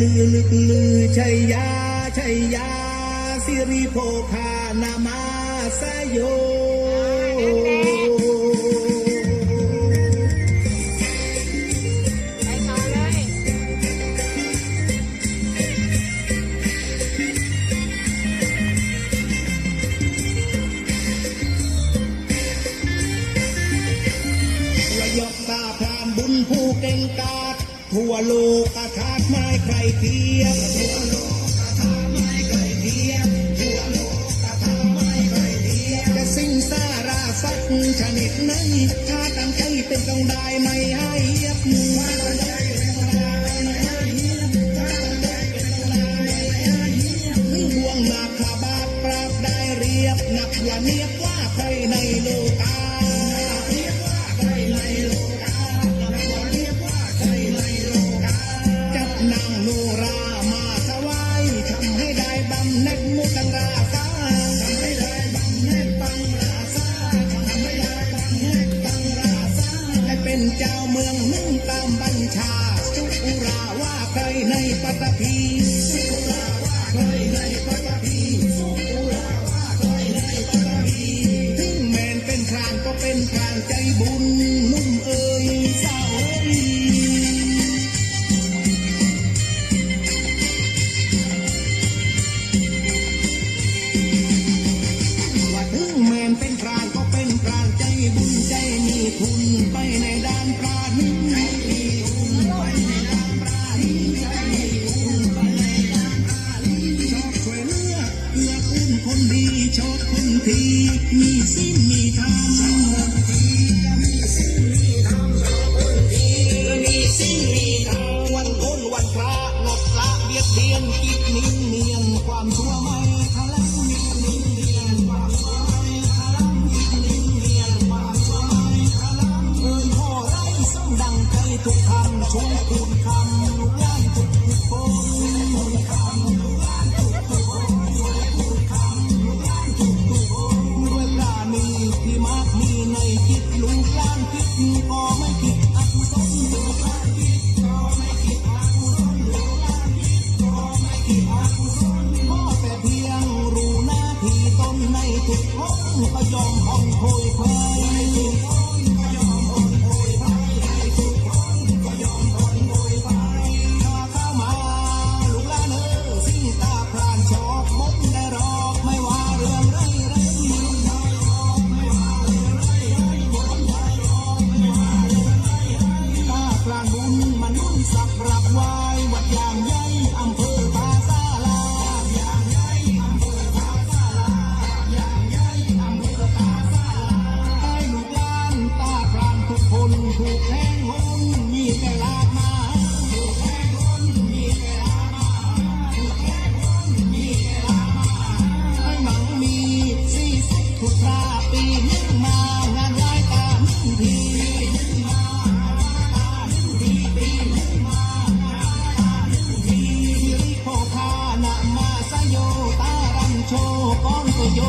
ลือลึกลือชัยยาชัยยาสิริโพคานามาสยโยยกตาพรานบุญผู้เก่งกาจ ทั่วโลกธาตุไม่ใครเทียมทั่วโลกธาตุไม่ใครเทียมทั่วโลกธาตุไม่ใครเทียมจะสิ่งสาราสักชนิดนั้นถ้าตั้งใจเป็นต้องได้ไม่ให้เรียบมือนักว่าเนียบว่าใครในโลก เจ้าเมืองมึงตามบัญชาจุกราวาเคยในปัตภีจุกราวาเคยในปัตภีจุกราวาเคยในปัตภีถึงแมนเป็นพรานก็เป็นพรานใจบุญ đi cho không thi mi xin mi tham คอย ถูกแทงหนมีแต่ลามาถูกแทงหนมีแต่ลามาถูกแทงหนมีแต่ลามาไม่หวังมีสี่สิบทุกราปีนึกมางานร้ายตาหนึ่งทีนึกงาาหนึ่งทีปีนึกงาาหนึ่งทีริโภคานะมาสโยตารังโชกโย